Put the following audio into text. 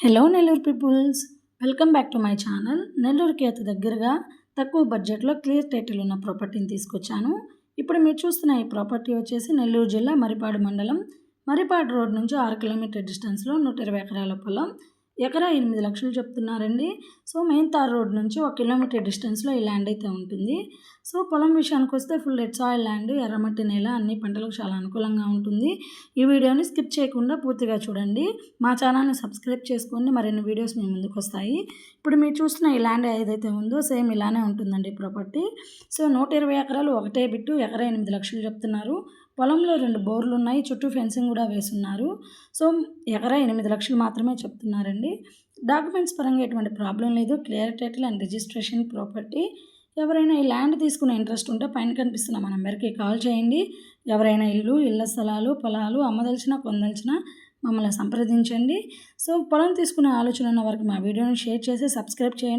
Hello Nellore peoples welcome back to my channel నెల్లూరుకి అతి దగ్గరగా తక్కువ బడ్జెట్లో క్లియర్ టైటిల్ ఉన్న ప్రాపర్టీని తీసుకొచ్చాను. ఇప్పుడు మీరు చూస్తున్న ఈ ప్రాపర్టీ వచ్చేసి నెల్లూరు జిల్లా మరిపాడు మండలం. మరిపాడు రోడ్ నుంచి ఆరు కిలోమీటర్ డిస్టెన్స్లో నూట ఇరవై ఎకరాల పొలం. ఎకరా ఎనిమిది లక్షలు చెప్తున్నారండి. సో మెయిన్ తార్ రోడ్ నుంచి ఒక కిలోమీటర్ డిస్టెన్స్లో ఈ ల్యాండ్ అయితే ఉంటుంది. సో పొలం విషయానికి వస్తే ఫుల్ రెడ్ సాయిల్ ల్యాండ్ ఎర్రమట్టి నేల అన్ని పంటలకు చాలా అనుకూలంగా ఉంటుంది. ఈ వీడియోని స్కిప్ చేయకుండా పూర్తిగా చూడండి. మా ఛానల్ని సబ్స్క్రైబ్ చేసుకోండి. మరిన్ని వీడియోస్ మీ ముందుకు వస్తాయి. ఇప్పుడు మీరు చూస్తున్న ఈ ల్యాండ్ ఏదైతే ఉందో సేమ్ ఇలానే ఉంటుందండి ప్రాపర్టీ. సో నూట ఇరవై ఎకరాలు ఒకటే బిట్టు ఎకరా ఎనిమిది లక్షలు చెప్తున్నారు. పొలంలో రెండు బోర్లు ఉన్నాయి చుట్టూ ఫెన్సింగ్ కూడా వేసున్నారు. సో ఎకరా ఎనిమిది లక్షలు మాత్రమే చెప్తున్నారండి. డాక్యుమెంట్స్ పరంగా ఎటువంటి ప్రాబ్లం లేదు. Clear title and registration property. ఎవరైనా ఈ ల్యాండ్ తీసుకునే ఇంట్రెస్ట్ ఉంటే పైన కనిపిస్తున్న మన నెంబర్కి కాల్ చేయండి. ఎవరైనా ఇల్లు ఇళ్ళ స్థలాలు పొలాలు అమ్మదలిచిన కొందలిచిన మమ్మల్ని సంప్రదించండి. సో పొలం తీసుకునే ఆలోచన ఉన్న వారికి మా వీడియోని షేర్ చేసి సబ్స్క్రైబ్ చేయండి.